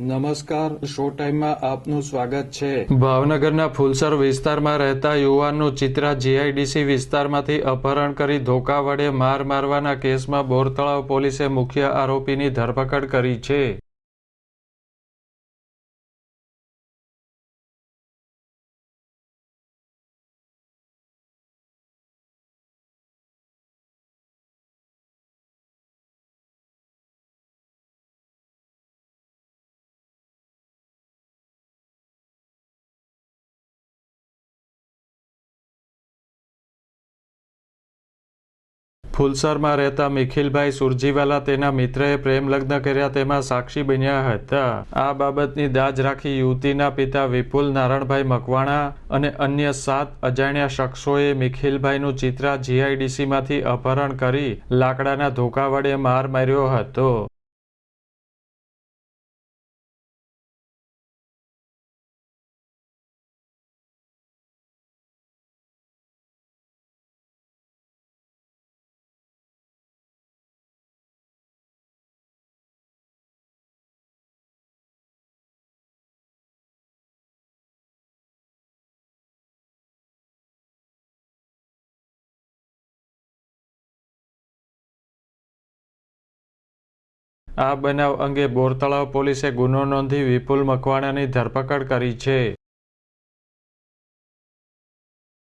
નમસ્કાર શો ટાઈમમાં આપનું સ્વાગત છે. ભાવનગરના ફુલસર વિસ્તારમાં રહેતા યુવાનનું ચિત્રા જીઆઈડીસી વિસ્તારમાંથી અપહરણ કરી ધોકા વડે માર મારવાના કેસમાં બોરતળાવ પોલીસે મુખ્ય આરોપીની ધરપકડ કરી છે. ફુલસરમાં રહેતા મિખિલભાઈ સુરજીવાલા તેના મિત્રએ પ્રેમ લગ્ન કર્યા તેમાં સાક્ષી બન્યા હતા. આ બાબતની દાજ રાખી યુવતીના પિતા વિપુલ નારણભાઈ મકવાણા અને અન્ય સાત અજાણ્યા શખ્સોએ મિખિલભાઈનું ચિત્રા જીઆઈડીસીમાંથી અપહરણ કરી લાકડાના ધોકા વડે માર માર્યો હતો. આ બનાવ અંગે બોરતળાવ પોલીસે ગુનો નોંધી વિપુલ મકવાણાની ધરપકડ કરી છે.